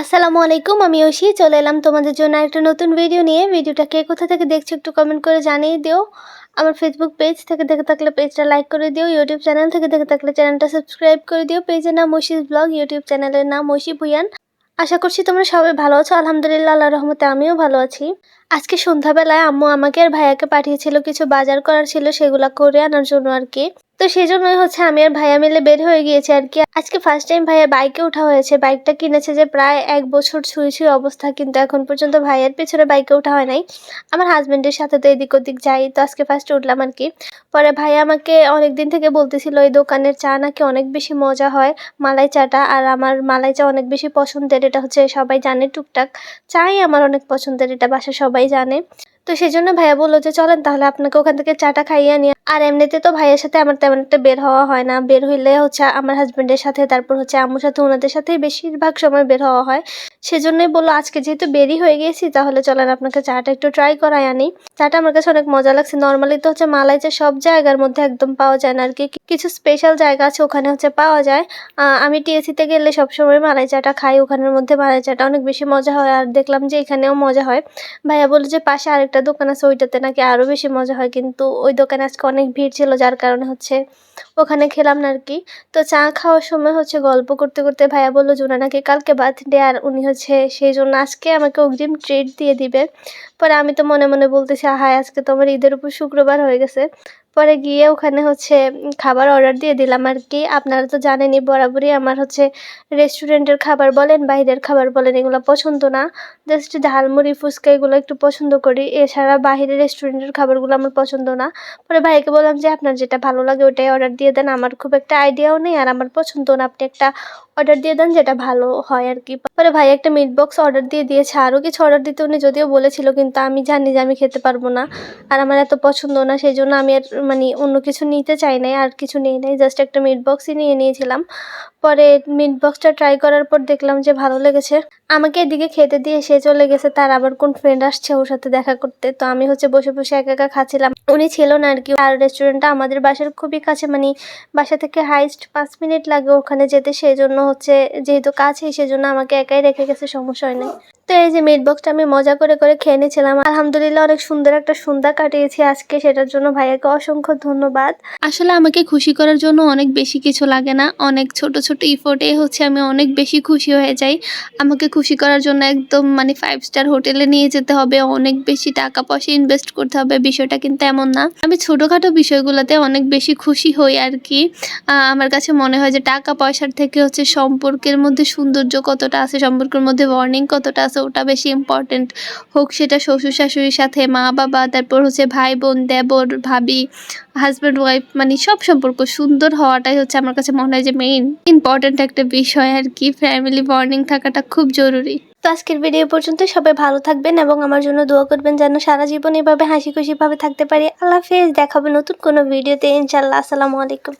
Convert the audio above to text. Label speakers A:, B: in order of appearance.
A: আসসালামু আলাইকুম, আমি ঐশী। চলে এলাম তোমাদের জন্য একটা নতুন ভিডিও নিয়ে। ভিডিওটা কে কোথা থেকে দেখছ একটু কমেন্ট করে জানিয়ে দিও। আমার ফেসবুক পেজ থেকে দেখে থাকলে পেজটা লাইক করে দিও। ইউটিউব চ্যানেল থেকে দেখে থাকলে চ্যানেলটা সাবস্ক্রাইব করে দিও। পেজের নাম মশিদ ব্লগ ইউটিউব চ্যানেলের নাম ঐশী ভুয়ান আশা করছি তোমরা সবাই ভালো আছো। আলহামদুলিল্লাহ আল্লাহ রহমতে আমিও ভালো আছি। আজকে সন্ধ্যাবেলায় আম্মু আমাকে আর ভাইয়াকে পাঠিয়েছিল, কিছু বাজার করার ছিল, সেগুলো করে আনার জন্য আর কি। তো সেই জন্যই হচ্ছে আমি আর ভাইয়া মিলে বের হয়ে গিয়েছি আর কি। আজকে ফার্স্ট টাইম ভাইয়া বাইকে ওঠা হয়েছে। বাইকটা কিনেছে যে প্রায় এক বছর ছুঁই ছুঁই অবস্থা, কিন্তু এখন পর্যন্ত ভাইয়ের পেছনে বাইকে ওঠা হয় নাই। আমার হাজব্যান্ডের সাথে তো এদিক ওদিক যাই, তো আজকে ফার্স্ট উঠলাম আর কি। পরে ভাইয়া আমাকে অনেক দিন থেকে বলতেছিল, এই দোকানের চা নাকি অনেক বেশি মজা হয়, মালাই চাটা। আর আমার মালাই চা অনেক বেশি পছন্দের, এটা হচ্ছে সবাই জানে টুকটাক। চাই আমার অনেক পছন্দের, এটা বাসা সবাই জানে। তো সেজন্য ভাইয়া বলল যে চলেন তাহলে আপনাকে ওখান থেকে চাটা খাইয়ে আনি আর এমনিতে তো ভাইয়ের সাথে আমার তেমন একটা বের হওয়া হয় না। বের হইলে হচ্ছে আমার হাজব্যান্ডের সাথে, তারপর হচ্ছে আম্মুর সাথে ওনাদের সাথেই বেশিরভাগ সময় বের হওয়া হয়। সেজন্যই বলল, আজকে যেহেতু বেরি হয়ে গেছি, তাহলে চলেন আপনাকে চাটা একটু ট্রাই করাই আনি। চাটা আমার কাছে অনেক মজা লাগছে। নর্মালি তো হচ্ছে মালাই চা সব জায়গার মধ্যে একদম পাওয়া যায় না আর কি। কিছু স্পেশাল জায়গা আছে, ওখানে হচ্ছে পাওয়া যায়। আমি টিএসিতে গেলে সবসময় মালাই চাটা খাই, ওখানের মধ্যে মালাই চাটা অনেক বেশি মজা হয় আর দেখলাম যে এখানেও মজা হয়। ভাইয়া বলল যে, পাশে আরেকটা দোকান আছে, ওইটাতে নাকি আরও বেশি মজা হয়। কিন্তু ওই দোকানে আজকে অনেক ভিড় ছিল, যার কারণে হচ্ছে ওখানে খেলাম না আর কি তো চা খাওয়ার সময় হচ্ছে গল্প করতে করতে ভাইয়া বলল যে নাকি কালকে বার্থডে আর উনি হচ্ছে সেই জন্য আজকে আমাকে অগ্রিম ট্রিট দিয়ে দিবে। পরে আমি তো মনে মনে বলতেছি হায় আজকে তো আমার ঈদের উপর শুক্রবার হয়ে গেছে। পরে গিয়ে ওখানে হচ্ছে খাবার অর্ডার দিয়ে দিলাম আর কি। আপনারা তো জানেনই, বরাবরই আমার হচ্ছে রেস্টুরেন্টের খাবার বলেন, বাইরের খাবার বলেন, এগুলো পছন্দ না। জাস্ট ঝালমুড়ি ফুচকা এগুলো একটু পছন্দ করি। এছাড়া বাইরের রেস্টুরেন্টের খাবারগুলো আমার পছন্দ না। পরে ভাইকে বললাম যে, আপনার যেটা ভালো লাগে ওটাই অর্ডার দিয়ে দেন। আমার খুব একটা আইডিয়াও নেই আর আমার পছন্দ না। আপনি একটা অর্ডার দিয়ে দেন যেটা ভালো হয় আর কি। পরে ভাই একটা মিট বক্স অর্ডার দিয়ে দিয়েছে। আরও কিছু অর্ডার দিতে উনি যদিও বলেছিল, কিন্তু আমি জানি যে আমি খেতে পারব না। আর আমার এত পছন্দ না, সেই জন্য আমি আর মানে অন্য কিছু নিতে চাই নাই, আর কিছু নিয়ে নাই জাস্ট একটা মিট বক্সই নিয়ে নিয়েছিলাম। পরে মিট বক্সটা ট্রাই করার পর দেখলাম যে ভালো লেগেছে। আমাকে এদিকে খেতে দিয়ে সে চলে গেছে, তার আবার কোন ফ্রেন্ড আসছে ওর সাথে দেখা করতে। তো আমি হচ্ছে বসে বসে একা একা খাচ্ছিলাম। উনি ছিল না আর কি, আর রেস্টুরেন্টটা আমাদের বাসার খুবই কাছে মানে বাসা থেকে হাইস্ট পাঁচ মিনিট লাগে ওখানে যেতে। সেই জন্য হচ্ছে যেহেতু কাছেই, সেজন্য আমাকে একাই রেখে গেছে, সমস্যা হয় নাই। তো এই যে মিট বক্সটা আমি মজা করে করে খেয়ে নিয়েছিলাম। আলহামদুলিল্লাহ অনেক সুন্দর একটা সন্ধ্যা কাটিয়েছি আজকে, সেটার জন্য ভাইয়াকে অসংখ্য ধন্যবাদ। আসলে আমাকে খুশি করার জন্য অনেক বেশি কিছু লাগে না, অনেক ছোট ছোট ইফোর্টে হচ্ছে আমি অনেক বেশি খুশি হয়ে যাই। আমাকে খুশি করার জন্য একদম মানে ফাইভ স্টার হোটেলে নিয়ে যেতে হবে, অনেক বেশি টাকা পয়সা ইনভেস্ট করতে হবে, বিষয়টা কিন্তু এমন না। আমি ছোটোখাটো বিষয়গুলোতে অনেক বেশি খুশি হই আর কি আমার কাছে মনে হয় যে টাকা পয়সার থেকে হচ্ছে সম্পর্কের মধ্যে সৌন্দর্য কতটা আছে, সম্পর্কের মধ্যে ওয়ার্নিং কতটা আছে ওটা বেশি ইম্পর্টেন্ট হোক সেটা শ্বশুর শাশুড়ির সাথে, মা বাবা, তারপর হচ্ছে ভাই বোন, দেবর, ভাবি হাজব্যান্ড ওয়াইফ মানে সব সম্পর্ক সুন্দর হওয়াটাই হচ্ছে আমার কাছে মনে হয় যে মেইন ইম্পর্টেন্ট একটা বিষয় আর কি। ফ্যামিলি বর্নিং থাকাটা খুব জরুরি। তো আজকের ভিডিও পর্যন্ত সবাই ভালো থাকবেন এবং আমার জন্য দোয়া করবেন যেন সারা জীবন এভাবে হাসি খুশি ভাবে থাকতে পারি। আল্লাহ হাফেজ, দেখাবে নতুন কোনো ভিডিওতে ইনশাল্লাহ আসসালামু আলাইকুম।